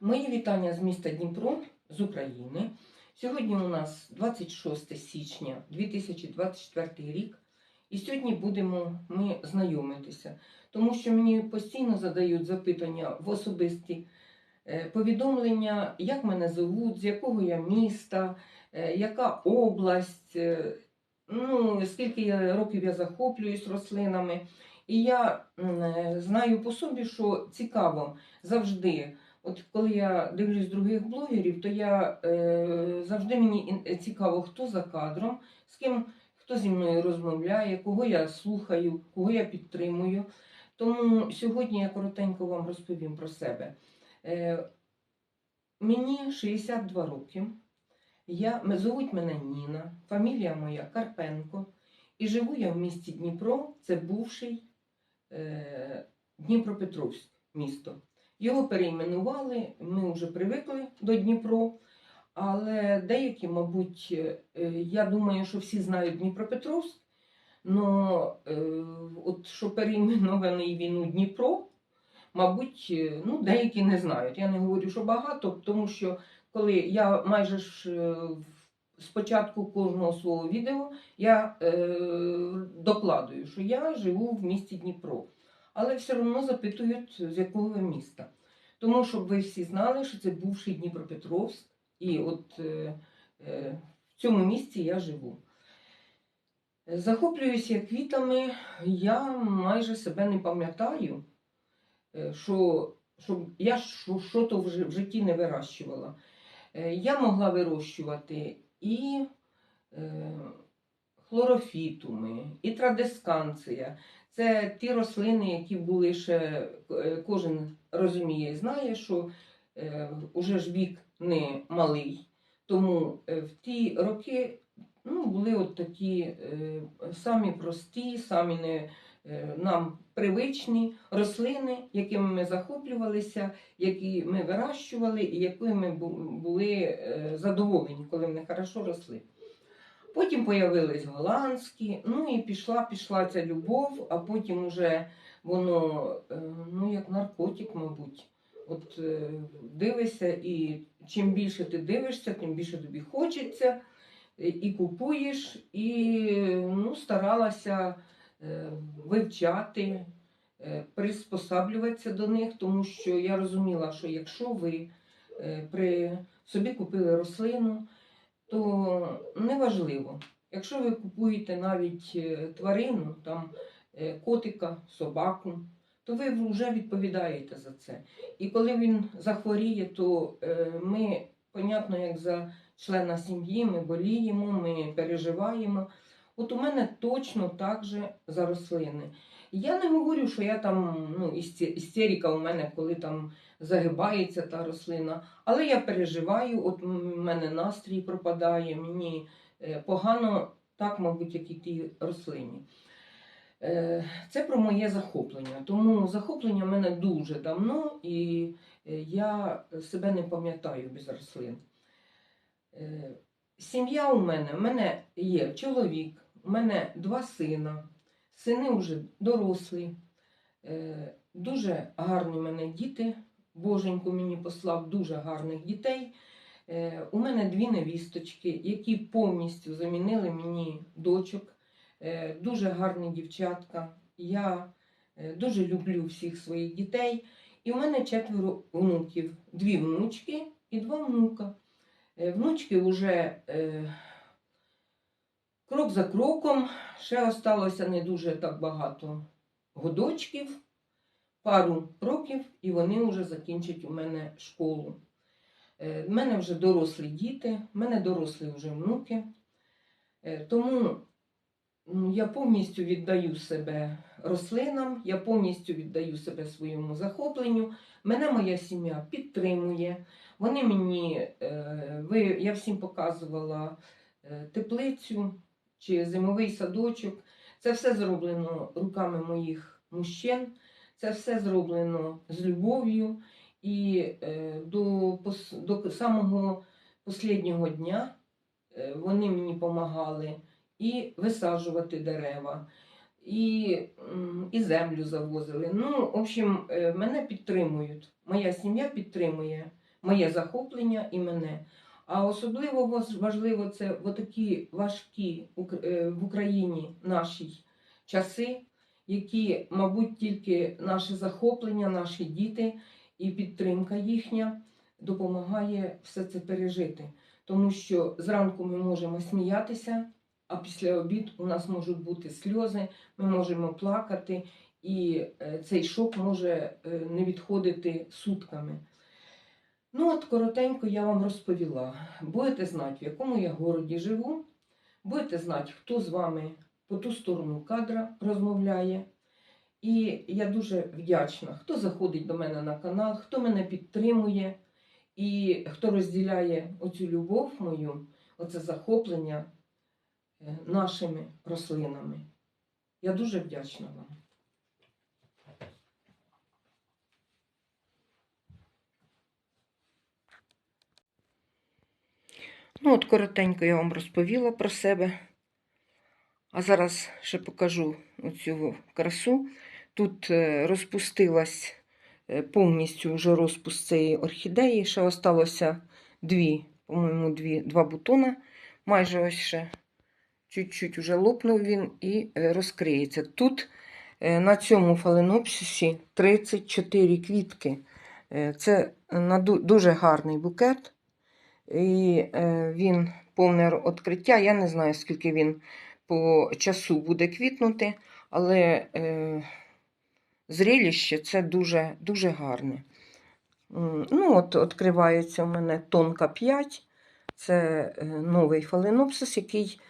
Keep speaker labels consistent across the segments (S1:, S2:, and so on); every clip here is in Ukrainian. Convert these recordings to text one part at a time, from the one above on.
S1: Мої вітання з міста Дніпро з України. Сьогодні у нас 26 січня 2024 рік, і сьогодні будемо ми знайомитися, тому що мені постійно задають запитання в особисті е, повідомлення, як мене зовуть, з якого я міста, е, яка область, е, ну, скільки років я захоплююсь рослинами. І я знаю по собі, що цікаво завжди. От коли я дивлюсь других блогерів, то я е, завжди мені цікаво, хто за кадром, з ким хто зі мною розмовляє, кого я слухаю, кого я підтримую. Тому сьогодні я коротенько вам розповім про себе. Е, мені 62 роки. Я, звуть мене Ніна, фамілія моя Карпенко. І живу я в місті Дніпро, це бувший е, Дніпропетровськ місто. Його перейменували, ми вже привикли до Дніпро, але деякі, мабуть, е, я думаю, що всі знають Дніпропетровськ, але от що перейменований він у Дніпро, мабуть, е, ну, деякі не знають. Я не говорю, що багато, тому що коли я майже ж е, спочатку кожного свого відео я е, докладую, що я живу в місті Дніпро. Але все одно запитують, з якого ви міста. Тому щоб ви всі знали, що це бувший Дніпропетровськ, і от е, е, в цьому місці я живу. Захоплююся квітами, я майже себе не пам'ятаю, е, що, що я що, що то в житті не вирощувала. Е, Я могла вирощувати і е, хлорофітуми, і традесканція. Це ті рослини, які були ще, е, кожен розуміє і знає, що е, уже ж вік не малий. Тому е, в ті роки ну, були от такі е, самі прості, самі не, е, нам привичні рослини, якими ми захоплювалися, які ми вирощували і якими ми були е, задоволені, коли вони хорошо росли. Потім появились голландські, ну і пішла, пішла ця любов, а потім уже воно, е, ну як наркотик, мабуть. От е, дивишся, і чим більше ти дивишся, тим більше тобі хочеться, і- і купуєш, і ну, старалася е, вивчати, е, приспосаблюватися до них, тому що я розуміла, що якщо ви е, при собі купили рослину, то неважливо. Якщо ви купуєте навіть е, тварину, там е, котика, собаку, то ви вже відповідаєте за це. І коли він захворіє, то е, ми, понятно, як за члена сім'ї, ми боліємо, ми переживаємо. От у мене точно так же за рослини. Я не говорю, що я там ну, істе- істерика у мене, коли там загибається та рослина. Але я переживаю, от у мене настрій пропадає, мені е, погано, так, мабуть, як і тій рослині. Е, Це про моє захоплення. Тому захоплення в мене дуже давно, і е, я себе не пам'ятаю без рослин. Сім'я у мене, у мене є чоловік, у мене два сина. Сини вже дорослі, Е, дуже гарні в мене діти. Боженько мені послав дуже гарних дітей. Е, У мене дві невісточки, які повністю замінили мені дочок. Е, Дуже гарні дівчатка. Я дуже люблю всіх своїх дітей. І у мене четверо внуків: дві внучки і два внука. Внучки вже крок за кроком, ще осталося не дуже так багато годочків, пару років, і вони вже закінчать у мене школу. Е, В мене вже дорослі діти, в мене дорослі вже внуки. Е, Тому ну, я повністю віддаю себе рослинам, я повністю віддаю себе своєму захопленню. Мене моя сім'я підтримує. Вони мені, е, ви, я всім показувала е, теплицю чи зимовий садочок. Це все зроблено руками моїх мужчин, це все зроблено з любов'ю. І е, до, до самого останнього дня е, вони мені допомагали і висаджувати дерева, і, і землю завозили. Ну, в общем, е, мене підтримують. Моя сім'я підтримує моє захоплення і мене. А особливо важливо це в такі важкі е, в Україні нашій часи, які, мабуть, тільки наше захоплення, наші діти і підтримка їхня допомагає все це пережити. Тому що зранку ми можемо сміятися, а після обід у нас можуть бути сльози, ми можемо плакати, і е, цей шок може е, не відходити сутками. Ну, от коротенько я вам розповіла. Будете знати, в якому я городі живу, будете знати, хто з вами по ту сторону кадра розмовляє. І я дуже вдячна, хто заходить до мене на канал, хто мене підтримує і хто розділяє оцю любов мою, оце захоплення е, нашими рослинами. Я дуже вдячна вам. Ну, от коротенько я вам розповіла про себе. А зараз ще покажу оцю красу. Тут е, розпустилась е, повністю вже розпуск цієї орхідеї. Ще осталося дві, по-моєму, дві, два бутона. Майже ось ще чуть-чуть вже лопнув він і е, розкриється. Тут на цьому фаленопсисі 34 квітки. Це дуже гарний букет. І е, він повне відкриття. Я не знаю, скільки він по часу буде квітнути, але е, зрелище це дуже, дуже гарне. Ну, от відкривається у мене тонка 5. Це е, новий фаленопсис, який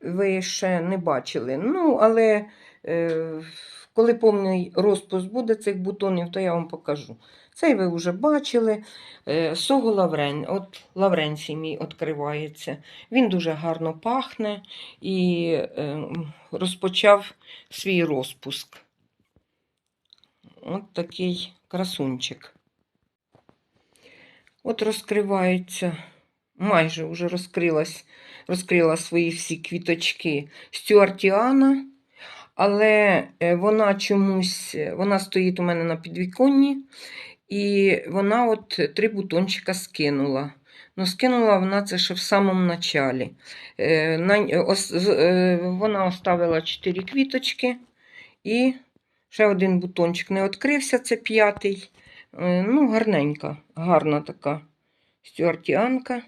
S1: ви ще не бачили. Ну, але коли повний розпуск буде цих бутонів, то я вам покажу. Цей ви вже бачили. Е, Сого лаврен, от лавренцій мій відкривається. Він дуже гарно пахне і е, розпочав свій розпуск. От такий красунчик. От розкривається, майже вже розкрилась, розкрила свої всі квіточки стюартіана, але е, вона чомусь, вона стоїть у мене на підвіконні, і вона от три бутончика скинула. Ну, скинула вона це ще в самому началі. Е, е, вона оставила чотири квіточки і ще один бутончик не відкрився, це п'ятий. Е, Ну, гарненька, гарна така стюартіанка.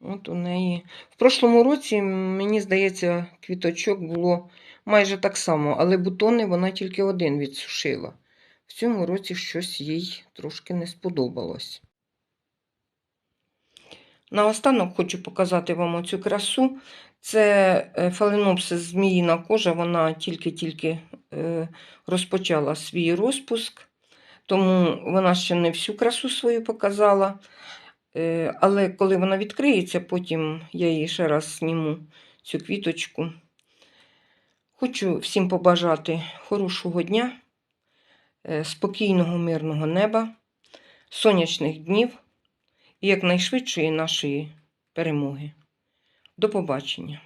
S1: От у неї. В прошлому році, мені здається, квіточок було майже так само, але бутони вона тільки один відсушила. В цьому році щось їй трошки не сподобалось. Наостанок хочу показати вам оцю красу. Це е, фаленопсис зміїна кожа, вона тільки-тільки е, розпочала свій розпуск, тому вона ще не всю красу свою показала. Е, Але коли вона відкриється, потім я її ще раз зніму цю квіточку. Хочу всім побажати хорошого дня, е, спокійного, мирного неба, сонячних днів і якнайшвидшої нашої перемоги. До побачення!